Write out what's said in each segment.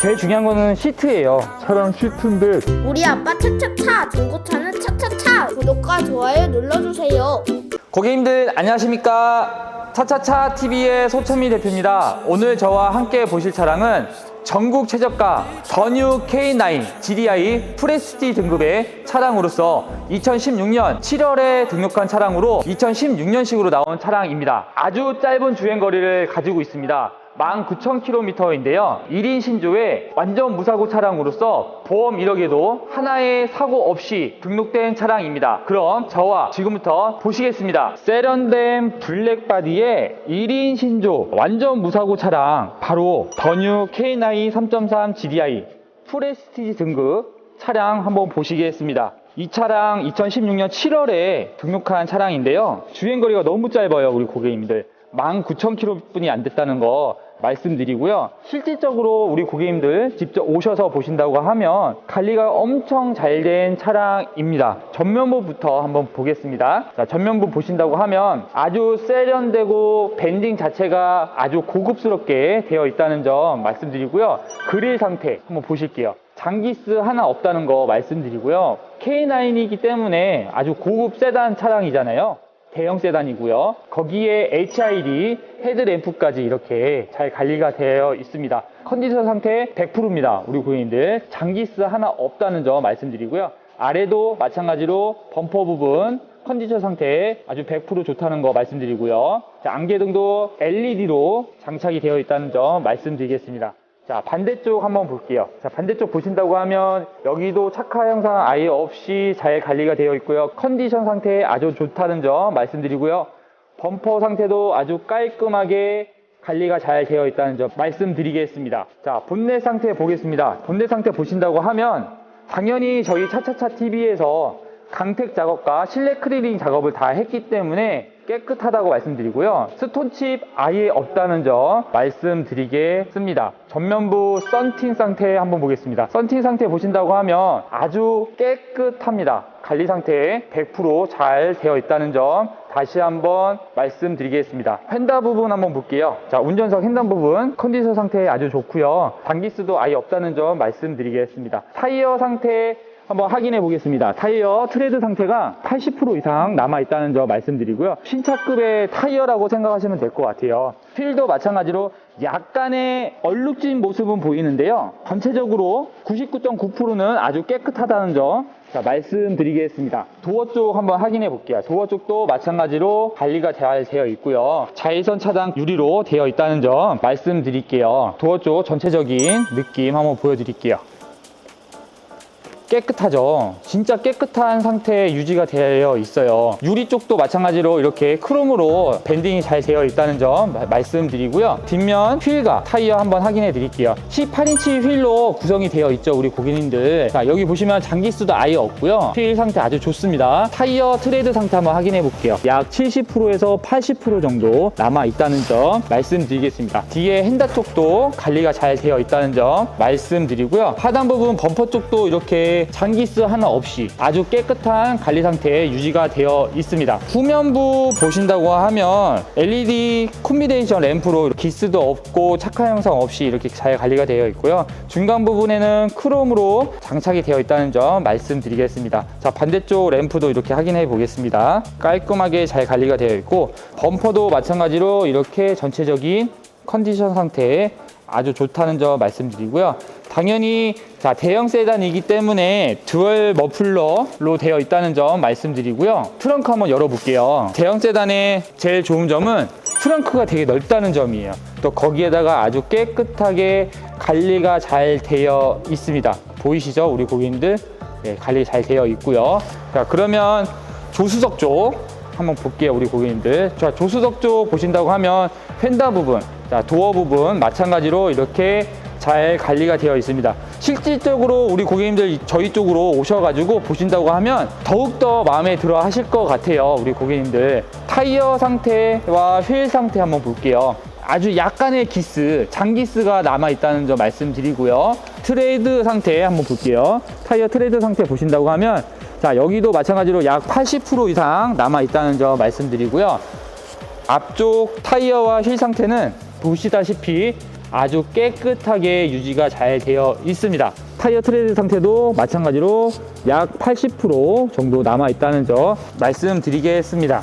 제일 중요한 거는 시트예요. 차량 시트인데 우리 아빠 차차차 중고차는 차차차 구독과 좋아요 눌러주세요. 고객님들 안녕하십니까? 차차차 TV의 소천미 대표입니다. 오늘 저와 함께 보실 차량은 전국 최저가 더뉴 K9 GDI 프레스티 등급의 차량으로서 2016년 7월에 등록한 차량으로 2016년식으로 나온 차량입니다. 아주 짧은 주행 거리를 가지고 있습니다. 19,000km인데요. 1인 신조의 완전 무사고 차량으로서 보험 1억에도 하나의 사고 없이 등록된 차량입니다. 그럼 저와 지금부터 보시겠습니다. 세련된 블랙바디의 1인 신조 완전 무사고 차량 바로 더뉴 K9 3.3 GDI 프레스티지 등급 차량 한번 보시겠습니다. 이 차량 2016년 7월에 등록한 차량인데요. 주행거리가 너무 짧아요, 우리 고객님들. 19,000km 뿐이 안 됐다는 거 말씀드리고요. 실질적으로 우리 고객님들 직접 오셔서 보신다고 하면 관리가 엄청 잘 된 차량입니다. 전면부부터 한번 보겠습니다. 자, 전면부 보신다고 하면 아주 세련되고 밴딩 자체가 아주 고급스럽게 되어 있다는 점 말씀드리고요. 그릴 상태 한번 보실게요. 장기스 하나 없다는 거 말씀드리고요. K9이기 때문에 아주 고급 세단 차량이잖아요. 대형 세단이고요. 거기에 HID 헤드램프까지 이렇게 잘 관리가 되어 있습니다. 컨디션 상태 100%입니다. 우리 고객님들 장기스 하나 없다는 점 말씀드리고요. 아래도 마찬가지로 범퍼 부분 컨디션 상태 아주 100% 좋다는 거 말씀드리고요. 자, 안개등도 LED로 장착이 되어 있다는 점 말씀드리겠습니다. 자, 반대쪽 한번 볼게요. 자, 반대쪽 보신다고 하면 여기도 착화 형상 아예 없이 잘 관리가 되어 있고요. 컨디션 상태 아주 좋다는 점 말씀드리고요. 범퍼 상태도 아주 깔끔하게 관리가 잘 되어 있다는 점 말씀드리겠습니다. 자, 본넷 상태 보겠습니다. 본넷 상태 보신다고 하면 당연히 저희 차차차 TV에서 강택 작업과 실내 크리링 작업을 다 했기 때문에 깨끗하다고 말씀드리고요. 스톤칩 아예 없다는 점 말씀드리겠습니다. 전면부 썬팅 상태 한번 보겠습니다. 썬팅 상태 보신다고 하면 아주 깨끗합니다. 관리 상태 100%잘 되어 있다는 점 다시 한번 말씀드리겠습니다. 휀다 부분 한번 볼게요. 자, 운전석 횡단 부분 컨디션 상태 아주 좋고요. 단기수도 아예 없다는 점 말씀드리겠습니다. 타이어 상태 한번 확인해 보겠습니다. 타이어 트레드 상태가 80% 이상 남아 있다는 점 말씀드리고요. 신차급의 타이어라고 생각하시면 될 것 같아요. 휠도 마찬가지로 약간의 얼룩진 모습은 보이는데요. 전체적으로 99.9%는 아주 깨끗하다는 점 자, 말씀드리겠습니다. 도어 쪽 한번 확인해 볼게요. 도어 쪽도 마찬가지로 관리가 잘 되어 있고요. 자외선 차단 유리로 되어 있다는 점 말씀드릴게요. 도어 쪽 전체적인 느낌 한번 보여드릴게요. 깨끗하죠. 진짜 깨끗한 상태 유지가 되어 있어요. 유리 쪽도 마찬가지로 이렇게 크롬으로 밴딩이 잘 되어 있다는 점 마- 말씀드리고요. 뒷면 휠과 타이어 한번 확인해 드릴게요. 18인치 휠로 구성이 되어 있죠. 우리 고객님들. 자, 여기 보시면 장기수도 아예 없고요. 휠 상태 아주 좋습니다. 타이어 트레드 상태 한번 확인해 볼게요. 약 70%에서 80% 정도 남아 있다는 점 말씀드리겠습니다. 뒤에 핸다 쪽도 관리가 잘 되어 있다는 점 말씀드리고요. 하단 부분 범퍼 쪽도 이렇게 장기스 하나 없이 아주 깨끗한 관리 상태 유지가 되어 있습니다. 후면부 보신다고 하면 LED 콤비네이션 램프로 기스도 없고 착화 형상 없이 이렇게 잘 관리가 되어 있고요. 중간 부분에는 크롬으로 장착이 되어 있다는 점 말씀드리겠습니다. 자, 반대쪽 램프도 이렇게 확인해 보겠습니다. 깔끔하게 잘 관리가 되어 있고 범퍼도 마찬가지로 이렇게 전체적인 컨디션 상태에 아주 좋다는 점 말씀드리고요. 당연히 자 대형 세단이기 때문에 듀얼 머플러로 되어 있다는 점 말씀드리고요. 트렁크 한번 열어볼게요. 대형 세단의 제일 좋은 점은 트렁크가 되게 넓다는 점이에요. 또 거기에다가 아주 깨끗하게 관리가 잘 되어 있습니다. 보이시죠, 우리 고객님들? 네, 관리 잘 되어 있고요. 자 그러면 조수석 쪽 한번 볼게요, 우리 고객님들. 자, 조수석 쪽 보신다고 하면 펜다 부분, 자, 도어 부분 마찬가지로 이렇게 잘 관리가 되어 있습니다. 실질적으로 우리 고객님들 저희 쪽으로 오셔가지고 보신다고 하면 더욱더 마음에 들어 하실 것 같아요. 우리 고객님들. 타이어 상태와 휠 상태 한번 볼게요. 아주 약간의 기스, 장기스가 남아 있다는 점 말씀드리고요. 트레이드 상태 한번 볼게요. 타이어 트레이드 상태 보신다고 하면 자, 여기도 마찬가지로 약 80% 이상 남아 있다는 점 말씀드리고요. 앞쪽 타이어와 휠 상태는 보시다시피 아주 깨끗하게 유지가 잘 되어 있습니다. 타이어 트레드 상태도 마찬가지로 약 80% 정도 남아 있다는 점 말씀드리겠습니다.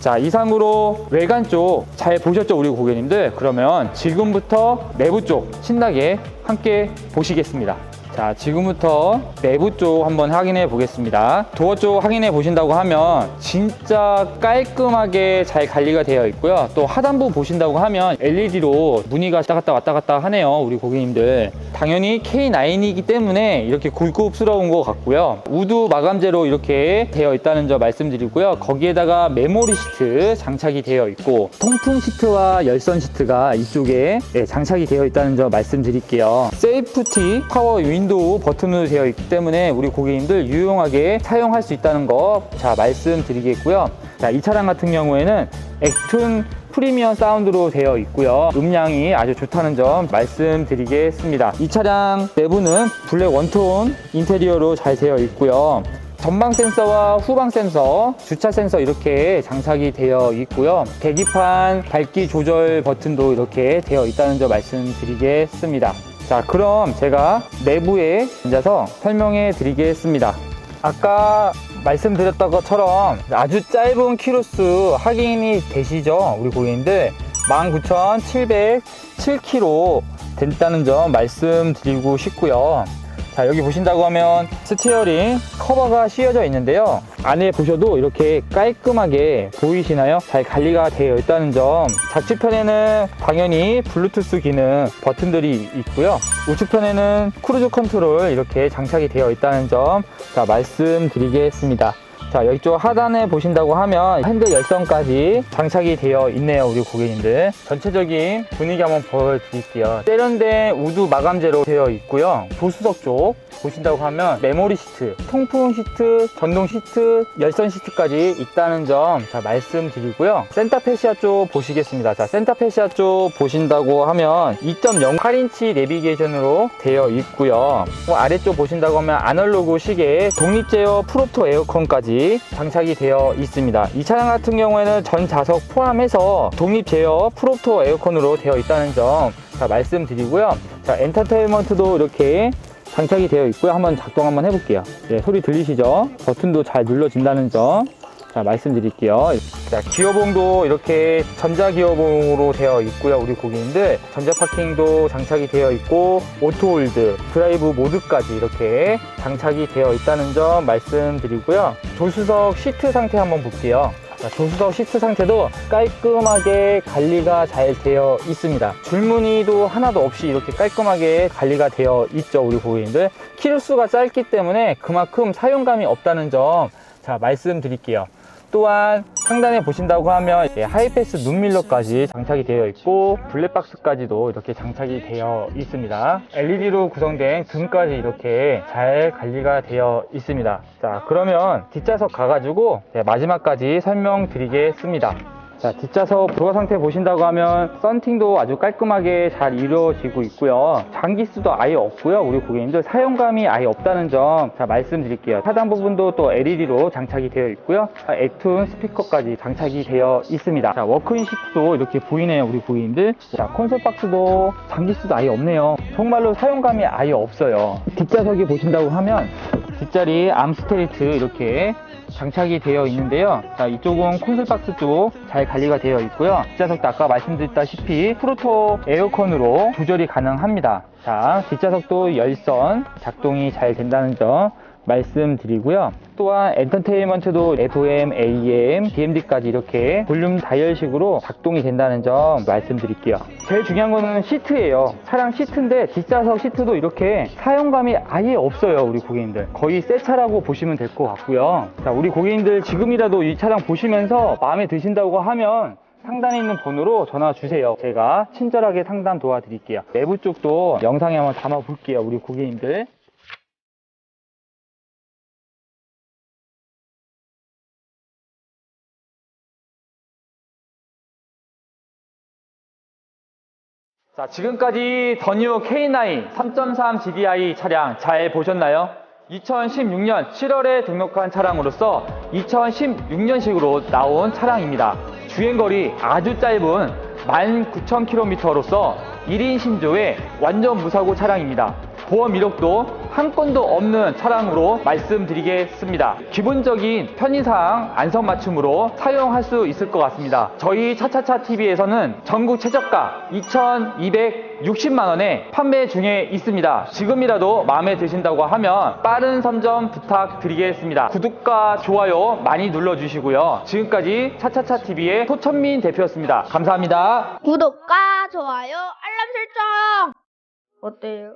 자, 이상으로 외관 쪽 잘 보셨죠, 우리 고객님들? 그러면 지금부터 내부 쪽 신나게 함께 보시겠습니다. 자, 지금부터 내부 쪽 한번 확인해 보겠습니다. 도어 쪽 확인해 보신다고 하면 진짜 깔끔하게 잘 관리가 되어 있고요. 또 하단부 보신다고 하면 LED로 무늬가 왔다 갔다 왔다 갔다 하네요. 우리 고객님들. 당연히 K9이기 때문에 이렇게 고급스러운 것 같고요. 우드 마감재로 이렇게 되어 있다는 점 말씀드리고요. 거기에다가 메모리 시트 장착이 되어 있고 통풍 시트와 열선 시트가 이쪽에 네, 장착이 되어 있다는 점 말씀드릴게요. 세이프티 파워 윈 도우 버튼으로 되어 있기 때문에 우리 고객님들 유용하게 사용할 수 있다는 거 자 말씀드리겠고요. 자, 이 차량 같은 경우에는 액툰 프리미엄 사운드로 되어 있고요. 음량이 아주 좋다는 점 말씀드리겠습니다. 이 차량 내부는 블랙 원톤 인테리어로 잘 되어 있고요. 전방 센서와 후방 센서, 주차 센서 이렇게 장착이 되어 있고요. 계기판 밝기 조절 버튼도 이렇게 되어 있다는 점 말씀드리겠습니다. 자, 그럼 제가 내부에 앉아서 설명해 드리겠습니다. 아까 말씀드렸던 것처럼 아주 짧은 키로수 확인이 되시죠? 우리 고객님들 19,707km 된다는 점 말씀드리고 싶고요. 자 여기 보신다고 하면 스티어링 커버가 씌워져 있는데요. 안에 보셔도 이렇게 깔끔하게 보이시나요? 잘 관리가 되어 있다는 점. 좌측편에는 당연히 블루투스 기능 버튼들이 있고요. 우측편에는 크루즈 컨트롤 이렇게 장착이 되어 있다는 점 자, 말씀드리겠습니다 자, 여기 하단에 보신다고 하면 핸들 열선까지 장착이 되어 있네요, 우리 고객님들. 전체적인 분위기 한번 보여드릴게요. 세련된 우드 마감재로 되어 있고요. 조수석 쪽 보신다고 하면 메모리 시트, 통풍 시트, 전동 시트, 열선 시트까지 있다는 점 자, 말씀드리고요. 센터 페시아 쪽 보시겠습니다. 자, 센터 페시아 쪽 보신다고 하면 2.0 8인치 내비게이션으로 되어 있고요. 뭐 아래쪽 보신다고 하면 아날로그 시계, 독립 제어 프로토 에어컨까지 장착이 되어 있습니다. 이 차량 같은 경우에는 전 좌석 포함해서 독립 제어 프로토 에어컨으로 되어 있다는 점 자, 말씀드리고요. 자, 엔터테인먼트도 이렇게 장착이 되어 있고요. 한번 작동 한번 해볼게요. 예, 소리 들리시죠? 버튼도 잘 눌러진다는 점. 자, 말씀드릴게요. 자, 기어봉도 이렇게 전자 기어봉으로 되어 있고요. 우리 고객님들. 전자 파킹도 장착이 되어 있고, 오토홀드, 드라이브 모드까지 이렇게 장착이 되어 있다는 점 말씀드리고요. 조수석 시트 상태 한번 볼게요. 자, 조수석 시트 상태도 깔끔하게 관리가 잘 되어 있습니다. 줄무늬도 하나도 없이 이렇게 깔끔하게 관리가 되어 있죠, 우리 고객님들. 키로수가 짧기 때문에 그만큼 사용감이 없다는 점, 자, 말씀드릴게요. 또한 상단에 보신다고 하면 예, 하이패스 눈밀러까지 장착이 되어 있고 블랙박스까지도 이렇게 장착이 되어 있습니다. LED로 구성된 등까지 이렇게 잘 관리가 되어 있습니다. 자 그러면 뒷좌석 가가지고 네, 마지막까지 설명드리겠습니다 자, 뒷좌석 도어 상태 보신다고 하면 썬팅도 아주 깔끔하게 잘 이루어지고 있고요. 장기수도 아예 없고요. 우리 고객님들 사용감이 아예 없다는 점 자, 말씀드릴게요. 하단 부분도 또 LED로 장착이 되어 있고요. 아, 액툰 스피커까지 장착이 되어 있습니다. 자, 워크인 시트도 이렇게 보이네요. 우리 고객님들. 자, 콘솔 박스도 장기수도 아예 없네요. 정말로 사용감이 아예 없어요. 뒷좌석이 보신다고 하면 뒷자리 암스트레이트 이렇게 장착이 되어 있는데요. 자, 이쪽은 콘솔 박스 쪽 잘 관리가 되어 있고요. 뒷좌석도 아까 말씀드렸다시피 프로토 에어컨으로 조절이 가능합니다. 자, 뒷좌석도 열선 작동이 잘 된다는 점 말씀드리고요. 또한 엔터테인먼트도 FM, AM, DMD까지 이렇게 볼륨 다이얼식으로 작동이 된다는 점 말씀드릴게요. 제일 중요한 거는 시트예요. 차량 시트인데 뒷좌석 시트도 이렇게 사용감이 아예 없어요. 우리 고객님들. 거의 새 차라고 보시면 될 것 같고요. 자, 우리 고객님들 지금이라도 이 차량 보시면서 마음에 드신다고 하면 상단에 있는 번호로 전화 주세요. 제가 친절하게 상담 도와드릴게요. 내부 쪽도 영상에 한번 담아 볼게요. 우리 고객님들. 자, 지금까지 더뉴 K9 3.3 GDI 차량 잘 보셨나요? 2016년 7월에 등록한 차량으로서 2016년식으로 나온 차량입니다. 주행거리 아주 짧은 19,000km로서 1인 신조의 완전 무사고 차량입니다. 보험 이력도 한 건도 없는 차량으로 말씀드리겠습니다. 기본적인 편의사항 안성 맞춤으로 사용할 수 있을 것 같습니다. 저희 차차차 TV에서는 전국 최저가 2,260만 원에 판매 중에 있습니다. 지금이라도 마음에 드신다고 하면 빠른 선점 부탁드리겠습니다. 구독과 좋아요 많이 눌러주시고요. 지금까지 차차차 TV의 소천민 대표였습니다. 감사합니다. 구독과 좋아요 알람 설정 어때요?